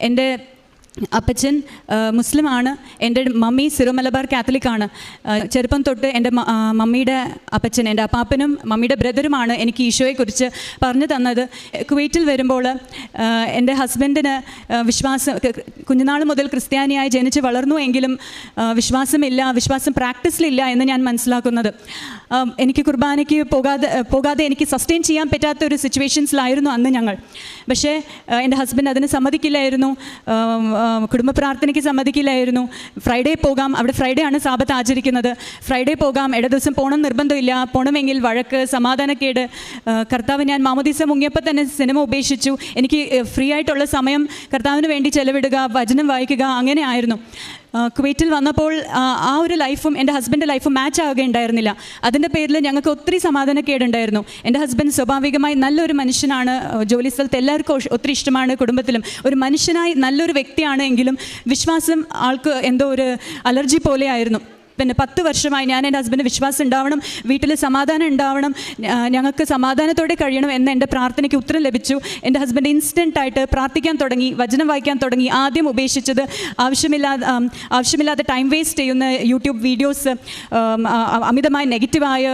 എന്റെ അപ്പച്ചൻ മുസ്ലിമാണ്. എന്റെ മമ്മി സിറോ മലബാർ കാത്തലിക്കാണ് ചെറുപ്പം തൊട്ട് എന്റെ മമ്മിയുടെ അപ്പച്ചൻ എന്റെ അപ്പാപ്പനും മമ്മിയുടെ ബ്രദറുമാണ് എനിക്ക് ഈശോയെക്കുറിച്ച് പറഞ്ഞു തന്നത്. കുവൈറ്റിൽ വരുമ്പോൾ എന്റെ ഹസ്ബൻഡിന് വിശ്വാസം കുഞ്ഞുനാൾ മുതൽ ക്രിസ്ത്യാനിയായി ജനിച്ച് വളർന്നു എങ്കിലും വിശ്വാസമില്ല വിശ്വാസം പ്രാക്ടീസിലില്ല എന്ന് ഞാൻ മനസ്സിലാക്കുന്നത്. എനിക്ക് കുർബാനയ്ക്ക് പോകാതെ പോകാതെ എനിക്ക് സസ്റ്റെയിൻ ചെയ്യാൻ പറ്റാത്ത ഒരു സിറ്റുവേഷൻസിലായിരുന്നു അന്ന് ഞങ്ങൾ. പക്ഷേ എന്റെ ഹസ്ബൻഡ് അതിന് സമ്മതിക്കില്ലായിരുന്നു. കുടുംബ പ്രാർത്ഥനയ്ക്ക് സമ്മതിക്കില്ലായിരുന്നു. ഫ്രൈഡേ പോകാം അവിടെ ഫ്രൈഡേ ആണ് സാപത്ത് ആചരിക്കുന്നത്. ഫ്രൈഡേ പോകാം ഇട ദിവസം പോകണം നിർബന്ധമില്ല. പോകണമെങ്കിൽ വഴക്ക് സമാധാനക്കേട്. കർത്താവ് ഞാൻ മാമോദീസ മുങ്ങിയപ്പോൾ തന്നെ സിനിമ ഉപേക്ഷിച്ചു. എനിക്ക് ഫ്രീ ആയിട്ടുള്ള സമയം കർത്താവിന് വേണ്ടി ചെലവിടുക വചനം വായിക്കുക അങ്ങനെ ആയിരുന്നു. കുവൈറ്റിൽ വന്നപ്പോൾ ആ, ഒരു ലൈഫും എന്റെ ഹസ്ബൻഡ് ലൈഫും മാച്ച് ആവുകയുണ്ടായിരുന്നില്ല. അതിന്റെ പേരിൽ ഞങ്ങൾക്ക് ഒത്തിരി സമാധാനക്കേടുണ്ടായിരുന്നു. എന്റെ ഹസ്ബൻഡ് സ്വാഭാവികമായി നല്ലൊരു മനുഷ്യനാണ്. ജോലി സ്ഥലത്ത് എല്ലാവർക്കും ഒത്തിരി ഇഷ്ടമാണ് കുടുംബത്തിലും. ഒരു മനുഷ്യനായി നല്ലൊരു വ്യക്തിയാണ് എങ്കിലും വിശ്വാസം ആൾക്ക് എന്തോ ഒരു അലർജി പോലെയായിരുന്നു പിന്നെ പത്ത് വർഷമായി ഞാൻ എന്റെ ഹസ്ബൻഡ് വിശ്വാസം ഉണ്ടാവണം വീട്ടിൽ സമാധാനം ഉണ്ടാവണം ഞങ്ങൾക്ക് സമാധാനത്തോടെ കഴിയണം എന്ന എന്റെ പ്രാർത്ഥനയ്ക്ക് ഉത്തരം ലഭിച്ചു. എന്റെ ഹസ്ബൻഡ് ഇൻസ്റ്റന്റ് ആയിട്ട് പ്രാർത്ഥിക്കാൻ തുടങ്ങി വചനം വായിക്കാൻ തുടങ്ങി ആദ്യം ഉപേക്ഷിച്ചത് ആവശ്യമില്ലാതെ ആവശ്യമില്ലാതെ ടൈം വേസ്റ്റ് ചെയ്യുന്ന യൂട്യൂബ് വീഡിയോസ് അമിതമായ നെഗറ്റീവായ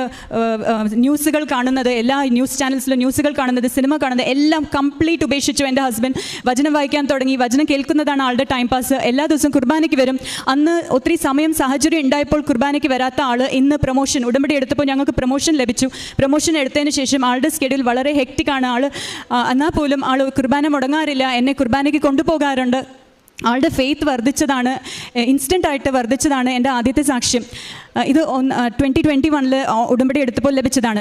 ന്യൂസുകൾ കാണുന്നത് എല്ലാ ന്യൂസ് ചാനൽസിലും ന്യൂസുകൾ കാണുന്നത് സിനിമ കാണുന്നത് എല്ലാം കംപ്ലീറ്റ് ഉപേക്ഷിച്ചു എന്റെ ഹസ്ബൻഡ് വചനം വായിക്കാൻ തുടങ്ങി വചനം കേൾക്കുന്നതാണ് ആളുടെ ടൈം പാസ് എല്ലാ ദിവസവും കുർബാനയ്ക്ക് വരും. അന്ന് ഒത്തിരി സമയം സാഹചര്യം ഉണ്ടായപ്പോൾ കുർബാനയ്ക്ക് വരാത്ത ആൾ ഇന്ന് പ്രൊമോഷൻ ഉടമ്പടി എടുത്തപ്പോൾ ഞങ്ങൾക്ക് പ്രൊമോഷൻ ലഭിച്ചു. പ്രൊമോഷൻ എടുത്തതിന് ശേഷം ആളുടെ സ്കെഡ്യൂൾ വളരെ ഹെക്റ്റിക്കാണ് ആൾ എന്നാൽ പോലും ആൾ കുർബാന മുടങ്ങാറില്ല. എന്നെ കുർബാനയ്ക്ക് കൊണ്ടുപോകാറുണ്ട്. ആളുടെ ഫെയ്ത്ത് വർദ്ധിച്ചതാണ്. ഇൻസ്റ്റന്റ് ആയിട്ട് വർദ്ധിച്ചതാണ് എന്റെ ആദ്യത്തെ സാക്ഷ്യം. ഇത് ഒന്ന് ട്വന്റി ട്വന്റി വണ്ണിൽ ഉടമ്പടി എടുത്തപ്പോൾ ലഭിച്ചതാണ്.